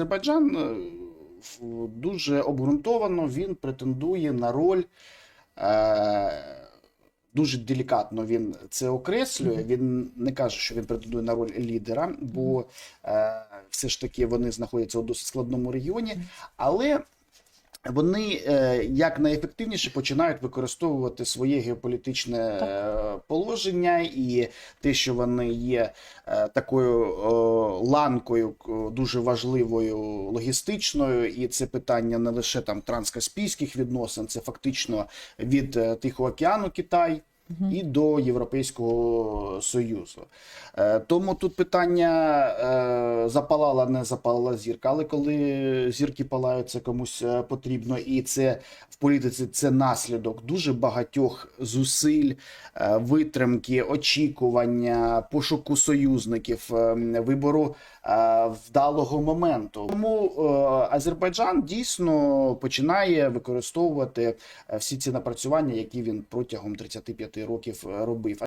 Азербайджан е, дуже обґрунтовано він претендує на роль. Е, Дуже делікатно він це окреслює. Він не каже, що він претендує на роль лідера, бо е, все ж таки вони знаходяться у досить складному регіоні, але вони е, як найефективніше починають використовувати своє геополітичне так. положення і те, що вони є е, такою е, ланкою дуже важливою логістичною, і це питання не лише там транскаспійських відносин, це фактично від е, Тихого океану Китай. І до Європейського Союзу. Е, Тому тут питання е, запалала, не запалала зірка. Але коли зірки палають, це комусь е, потрібно, і це в політиці це наслідок дуже багатьох зусиль, витримки, очікування, пошуку союзників, вибору вдалого моменту. Тому Азербайджан дійсно починає використовувати всі ці напрацювання, які він протягом 35 років е, робив.